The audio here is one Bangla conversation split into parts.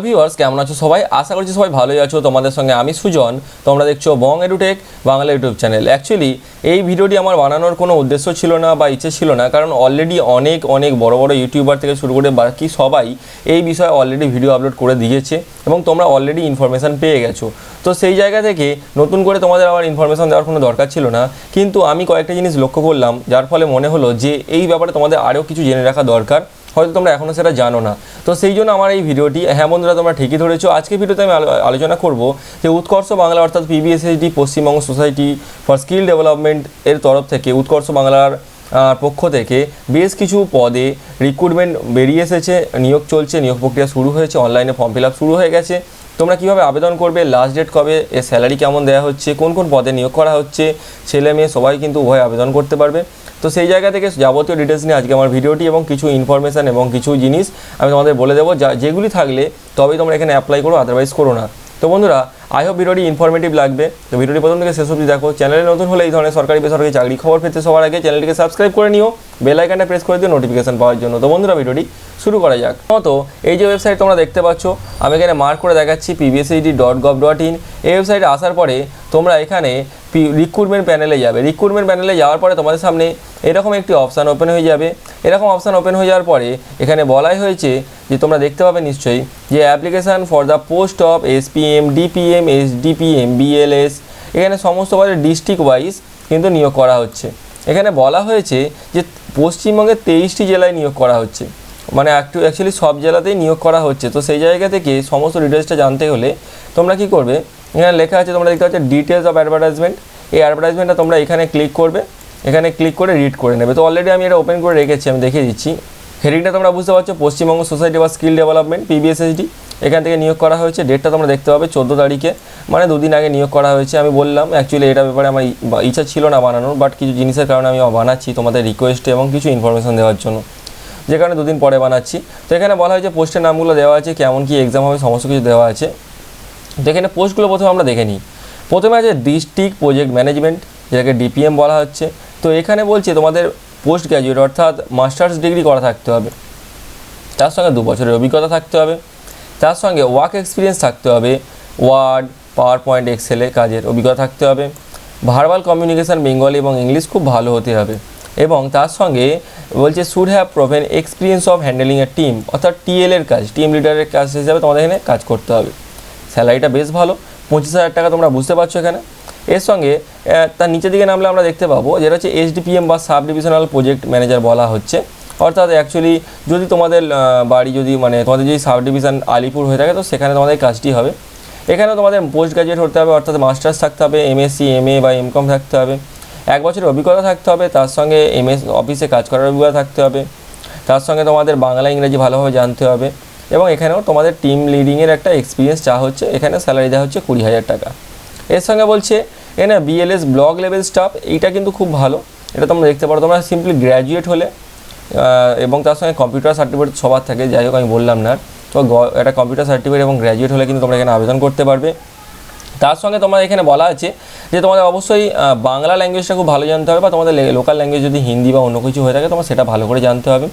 ভিউয়ার্স কেমন আছো সবাই? আশা করছি সবাই ভালোই আছো। তোমাদের সঙ্গে আমি সুজন। তোমরা দেখছ Bong Edutech, Bangla YouTube channel. Actually এই ভিডিওটি আমার বানানোর কোনো উদ্দেশ্য ছিল না বা ইচ্ছে ছিল না, কারণ অলরেডি অনেক অনেক বড় বড় ইউটিউবার থেকে শুরু করে বাকি সবাই এই বিষয়ে অলরেডি ভিডিও আপলোড করে দিয়েছে এবং তোমরা অলরেডি ইনফরমেশান পেয়ে গেছো। তো সেই জায়গা থেকে নতুন করে তোমাদের আবার ইনফরমেশান দেওয়ার কোনো দরকার ছিল না। কিন্তু আমি কয়েকটা জিনিস লক্ষ্য করলাম, যার ফলে মনে হলো যে এই ব্যাপারে তোমাদের আরও কিছু জেনে রাখা দরকার। হয়তো তোমরা এখনও সেটা জানো না। তো সেই জন্য আমার এই ভিডিওটি হ্যাঁ বন্ধুরা, তোমরা ঠিকই ধরেছো। আজকে ভিডিওতে আমি আলো- আলোচনা করব যে উৎকর্ষ বাংলা অর্থাৎ PBSSD Paschimbanga society for skill development এর তরফ থেকে, উৎকর্ষ বাংলার পক্ষ থেকে বেশ কিছু পদে রিক্রুটমেন্ট বেরিয়ে এসেছে, নিয়োগ চলছে, নিয়োগ প্রক্রিয়া শুরু হয়েছে অনলাইনে ফর্ম ফিল শুরু হয়ে গেছে। তোমরা কীভাবে আবেদন করবে লাস্ট ডেট কবে, এর স্যালারি কেমন দেওয়া হচ্ছে, কোন কোন পদে নিয়োগ করা হচ্ছে, ছেলে মেয়ে সবাই কিন্তু উভয় আবেদন করতে পারবে। তো সেই জায়গা থেকে যাবতীয় ডিটেলস নিয়ে আজকে আমার ভিডিওটি এবং কিছু ইনফরমেশান এবং কিছু জিনিস আমি তোমাদের বলে দেবো। যা যেগুলি থাকলে তবেই তোমরা এখানে অ্যাপ্লাই করো আদারওয়াইজ করো না। তো বন্ধুরা আই হোপ ভিডিওটি ইনফরমেটিভ লাগবে। তো ভিডিওটি প্রথম থেকে শেষ অবধি দেখো। চ্যানেলে নতুন হলে এই ধরনের সরকারি বেসরকারি চাকরি খবর পেতে সবার আগে চ্যানেলটিকে সাবস্ক্রাইব করে নিও। বেল আইকনটা প্রেস করে দিও নোটিফিকেশন পাওয়ার জন্য। তো বন্ধুরা, ভিডিওটি শুরু করা যাক। মতো এই যে ওয়েবসাইট তোমরা দেখতে পাচ্ছ, আমি এখানে মার্ক করে দেখাচ্ছি PBSSD dot gov dot in এই ওয়েবসাইটে আসার পরে তোমরা এখানে রিক্রুটমেন্ট প্যানেলে যাবে। রিক্রুটমেন্ট প্যানেলে যাওয়ার পরে তোমাদের সামনে এরকম একটি অপশান ওপেন হয়ে যাবে। এরকম অপশান ওপেন হয়ে যাওয়ার পরে এখানে বলাই হয়েছে যে তোমরা দেখতে পাবে নিশ্চয়ই যে application for the post of SPM DPM S SDPM BLS এখানে সমস্ত পদে ডিস্ট্রিক্ট ওয়াইজ কিন্তু নিয়োগ করা হচ্ছে। এখানে বলা হয়েছে যে পশ্চিমবঙ্গের তেইশটি জেলায় নিয়োগ করা হচ্ছে। মানে একটু অ্যাকচুয়ালি সব জেলাতেই নিয়োগ করা হচ্ছে। তো সেই জায়গা থেকে সমস্ত ডিটেলসটা জানতে হলে তোমরা কি করবে? এখানে লেখা আছে, তোমরা দেখতে পাচ্ছ ডিটেলস অফ অ্যাডভার্টাইজমেন্ট এই অ্যাডভার্টাইজমেন্টটা তোমরা এখানে ক্লিক করবে। এখানে ক্লিক করে রিড করে নেবে। তো অলরেডি আমি এটা ওপেন করে রেখেছি, আমি দেখিয়ে দিচ্ছি। হেডিংটা তোমরা বুঝতে পারছ, পশ্চিমবঙ্গ সোসাইটি বা স্কিল ডেভেলপমেন্ট পিবিএসএসডি এখান থেকে নিয়োগ করা হয়েছে। ডেটটা তোমরা দেখতে পাবে চোদ্দ তারিখে। মানে দুদিন আগে নিয়োগ করা হয়েছে। আমি বললাম অ্যাকচুয়ালি এটা ব্যাপারে আমার ইচ্ছা ছিল না বানানোর বাট কিছু জিনিসের কারণে আমি বানাচ্ছি তোমাদের রিকোয়েস্টে এবং কিছু ইনফরমেশন দেওয়ার জন্য। যে কারণে দুদিন পরে বানাচ্ছি। তো এখানে বলা হয়েছে পোস্টের নামগুলো দেওয়া আছে, কেমন কি এক্সাম হবে, সমস্ত কিছু দেওয়া আছে। তো এখানে পোস্টগুলো প্রথমে আমরা দেখে নিই। প্রথমে আছে ডিস্ট্রিক্ট প্রজেক্ট ম্যানেজমেন্ট যেটাকে ডিপিএম বলা হচ্ছে। তো এখানে বলছে তোমাদের পোস্ট গ্র্যাজুয়েট অর্থাৎ মাস্টার্স ডিগ্রি করা থাকতে হবে। তার সঙ্গে দু বছরের অভিজ্ঞতা থাকতে হবে। তার সঙ্গে ওয়ার্ক এক্সপিরিয়েন্স থাকতে হবে। ওয়ার্ড পাওয়ার পয়েন্ট এক্সেলে কাজের অভিজ্ঞতা থাকতে হবে। ভার্বাল কমিউনিকেশন বেঙ্গলি এবং ইংলিশ খুব ভালো হতে হবে। এবং তার সঙ্গে বলছে should have proven experience of handling a team অর্থাৎ টিএল এর কাজ টিম লিডারের কাজ হিসাবে তোমাদের এখানে কাজ করতে হবে। স্যালারিটা বেশ ভালো, পঁচিশ হাজার টাকা তোমরা বুঝতে পারছ এখানে। এর সঙ্গে তার নিচের দিকে নামলে আমরা দেখতে পাবো, যেটা হচ্ছে এসডিপিএম বা সাব ডিভিশনাল প্রজেক্ট ম্যানেজার বলা হচ্ছে। অর্থাৎ অ্যাকচুয়ালি যদি তোমাদের বাড়ি যদি মানে তোমাদের যদি সাব ডিভিশন আলিপুর হয়ে থাকে, তো সেখানে তোমাদের কাজটি হবে। এখানে তোমাদের পোস্ট গ্রাজুয়েট হতে হবে, অর্থাৎ মাস্টার্স থাকতে হবে এমএসসি এমএ বা এমকম থাকতে হবে। এক বছরের অভিজ্ঞতা থাকতে হবে, তার সঙ্গে এমএস অফিসে কাজ করার অভিজ্ঞতা থাকতে হবে, তার সঙ্গে তোমাদের বাংলা, ইংরেজি ভালোভাবে জানতে হবে এবং এখানেও তোমাদের টিম লিডিংয়ের একটা এক্সপিরিয়েন্স চা হচ্ছে, এখানে স্যালারি দেওয়া হচ্ছে কুড়ি হাজার টাকা। এর সঙ্গে বলছে এখানে বিএলএস ব্লক লেভেল স্টাফ এইটা কিন্তু খুব ভালো, এটা তোমরা দেখতে পারো, তোমরা সিম্পলি গ্র্যাজুয়েট হলে এবং তার সঙ্গে কম্পিউটার সার্টিফিকেট সবার থাকে, যাই হোক আমি বললাম না তো একটা কম্পিউটার সার্টিফিকেট এবং গ্র্যাজুয়েট হলে কিন্তু তোমরা এখানে আবেদন করতে পারবে। তার সঙ্গে তোমার এখানে বলা আছে যে তোমাদের অবশ্যই বাংলা ল্যাঙ্গুয়েজটা খুব ভালো জানতে হবে বা তোমাদের লোকাল ল্যাঙ্গুয়েজ যদি হিন্দি বা অন্য কিছু হয়ে থাকে, তোমার সেটা ভালো করে জানতে হবে।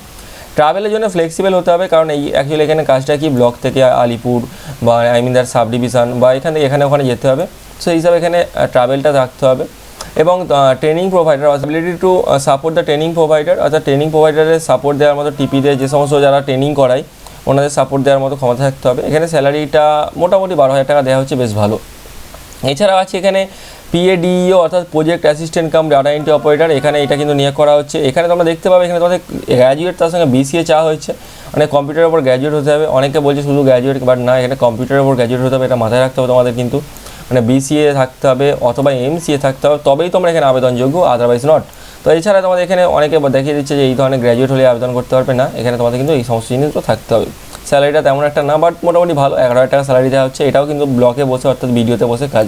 ট্রাভেলের জন্য ফ্লেক্সিবল হতে হবে, কারণ এই অ্যাকচুয়ালি এখানে কাজটা কি, ব্লক থেকে আলিপুর বা I mean there sub division বা এখান থেকে, এখানে ওখানে যেতে হবে। সেই হিসাবে এখানে ট্রাভেলটা থাকতে হবে। এবং training provider ability to support the training provider অর্থাৎ ট্রেনিং প্রোভাইডারের সাপোর্ট দেওয়ার মতো টিপিদের যে সমস্ত যারা ট্রেনিং করায়, ওনাদের সাপোর্ট দেওয়ার মতো ক্ষমতা থাকতে হবে। এখানে স্যালারিটা মোটামুটি বারো হাজার টাকা দেওয়া হচ্ছে, বেশ ভালো। এছাড়াও আছে এখানে পিএডিও অর্থাৎ project assistant cum data entry operator এখানে এটা কিন্তু নিয়োগ করা হচ্ছে। এখানে তোমরা দেখতে পাবে, এখানে তোমাদের গ্র্যাজুয়েট তার সঙ্গে বিসিএ চাওয়া হয়েছে। মানে কম্পিউটারের উপর গ্র্যাজুয়েট হতে হবে। অনেকে বলছে শুধু গ্র্যাজুয়েট বাট না, এখানে কম্পিউটারের উপর গ্র্যাজুয়েট হতে হবে, এটা মাথায় রাখতে হবে তোমাদের কিন্তু। মানে বিসিএ থাকতে হবে অথবা এমসিএ থাকতে হবে, তবেই তোমরা এখানে আবেদনযোগ্য আদারওয়াইজ নট তো এছাড়া তোমাদের এখানে অনেকে দেখিয়ে দিচ্ছে যে এই ধরনের গ্র্যাজুয়েট হলে আবেদন করতে পারবে না। এখানে তোমাদের কিন্তু এই সমস্ত জিনিসগুলো থাকতে হবে। স্যালারিটা তেমন একটা না বাট মোটামুটি ভালো, এগারো হাজার টাকা স্যালারি দেওয়া হচ্ছে। এটাও কিন্তু ব্লকে বসে, অর্থাৎ ভিডিওতে বসে কাজ।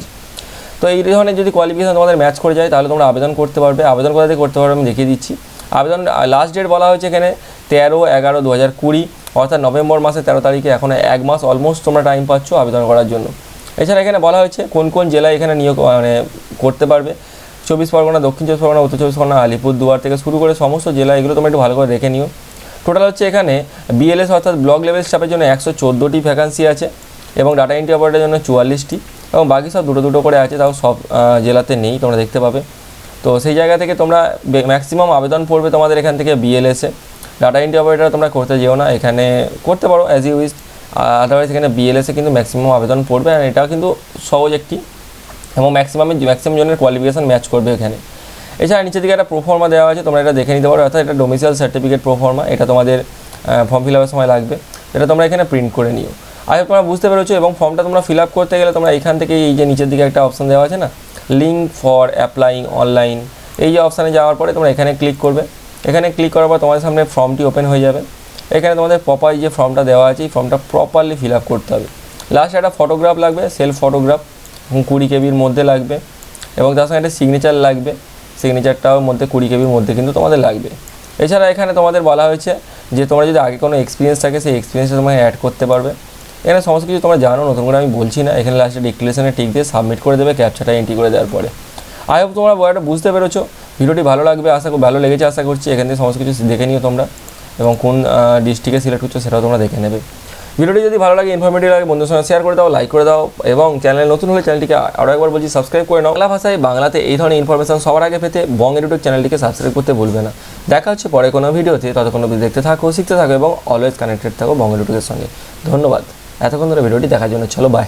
তো এই ধরনের যদি কোয়ালিফিকেশন তোমাদের ম্যাচ করে যায়, তাহলে তোমরা আবেদন করতে পারবে। আবেদন কোথা করতে পারবে আমি দেখিয়ে দিচ্ছি। আবেদন লাস্ট ডেট বলা হয়েছে এখানে তেরো এগারো দু হাজার কুড়ি, অর্থাৎ নভেম্বর মাসের তেরো তারিখে। এখন এক মাস অলমোস্ট তোমরা টাইম পাচ্ছ আবেদন করার জন্য। এছাড়া এখানে বলা হয়েছে কোন কোন জেলায় এখানে নিয়োগ মানে করতে পারবে। চব্বিশ পরগনা, দক্ষিণ চব্বিশ পরগনা, উত্তর চব্বিশ পরগনা আলিপুর দুয়ার থেকে শুরু করে সমস্ত জেলা এগুলো তোমরা একটু ভালো করে দেখে নিও। টোটাল হচ্ছে এখানে বিএলএস অর্থাৎ ব্লক লেভেল স্টাফের জন্য একশো চোদ্দোটি ভ্যাকান্সি আছে এবং ডাটা এন্ট্রি অপারেটের জন্য চুয়াল্লিশটি এবং বাকি সব দুটো দুটো করে আছে, তাও সব জেলাতে নেই, তোমরা দেখতে পাবে। তো সেই জায়গা থেকে তোমরা ম্যাক্সিমাম আবেদন পড়বে তোমাদের এখান থেকে বিএলএসে ডাটা এন্ট্রি অপারেটর তোমরা করতে যেও না, এখানে করতে পারো অ্যাজ ইউ উইস আদারওয়াইজ এখানে বিএলএসে কিন্তু ম্যাক্সিমাম আবেদন পড়বে, আর এটাও কিন্তু সহজ একটি এবং ম্যাক্সিমামে ম্যাক্সিমাম জনের কোয়ালিফিকেশান ম্যাচ করবে এখানে। এছাড়া নিচের দিকে একটা প্রোফর্মা দেওয়া আছে, তোমরা এটা দেখে নিতে পারো, অর্থাৎ এটা ডোমিসাইল সার্টিফিকেট প্রোফর্মা এটা তোমাদের ফর্ম ফিল আপের সময় লাগবে এটা তোমরা এখানে প্রিন্ট করে নিও। আগে তোমরা বুঝতে পেরেছ এবং ফর্মটা তোমরা ফিল আপ করতে গেলে তোমরা এখান থেকে এই যে নিচের দিকে একটা অপশন দেওয়া আছে না লিঙ্ক ফর অ্যাপ্লাইং অনলাইন এই যে অপশানে যাওয়ার পরে তোমরা এখানে ক্লিক করবে। এখানে ক্লিক করার পর তোমাদের সামনে ফর্মটি ওপেন হয়ে যাবে। এখানে তোমাদের প্রপার যে ফর্মটা দেওয়া আছে, এই ফর্মটা প্রপারলি ফিল আপ করতে হবে। লাস্টে একটা ফটোগ্রাফ লাগবে সেলফ ফটোগ্রাফ কুড়ি কেবির মধ্যে লাগবে এবং তার সঙ্গে একটা সিগনেচার লাগবে। সিগনেচারটাও মধ্যে কুড়ি কেবির মধ্যে কিন্তু তোমাদের লাগবে। এছাড়া এখানে তোমাদের বলা হয়েছে যে তোমরা যদি আগে কোনো এক্সপিরিয়েন্স থাকে, সেই এক্সপিরিয়েন্সটা তোমরা অ্যাড করতে পারবে। এখানে সমস্ত কিছু তোমরা জানো, নতুন করে আমি বলছি না। এখানে লাস্টে ডিক্লেশনে টিক দিয়ে সাবমিট করে দেবে ক্যাপচাটা এন্ট্রি করে দেওয়ার পরে। আই হোপ তোমরা বয়াটা বুঝতে পেরেছ। ভিডিওটি ভালো লাগবে, আশা করি ভালো লেগেছে, আশা করছি। এখান থেকে সমস্ত কিছু দেখে নিও তোমরা। এবং কোন ডিস্ট্রিক্টে সিলেক্ট করছ সেটাও তোমরা দেখে নেবে। ভিডিওটি যদি ভালো লাগে ইনফরমেটিভ লাগে বন্ধুর সঙ্গে শেয়ার করে দাও লাইক করে দাও, এবং চ্যানেল নতুন হলে চ্যানেলটিকে আরও একবার বলছি সাবস্ক্রাইব করে নাও। বাংলা ভাষায় বাংলাতে এই ধরনের ইনফরমেশন সবার আগে পেতে বং ইউটিউব চ্যানেলটিকে সাবস্ক্রাইব করতে ভুলবে না। দেখা হচ্ছে পরে কোনো ভিডিওতে, ততক্ষণ অবধি দেখতে থাকো, শিখতে থাকো, এবং অলওয়েজ কানেক্টেড থাকো বং ইউটিউবের সঙ্গে। ধন্যবাদ। এতক্ষণ ধরে ভিডিওটি দেখার জন্য চলো বাই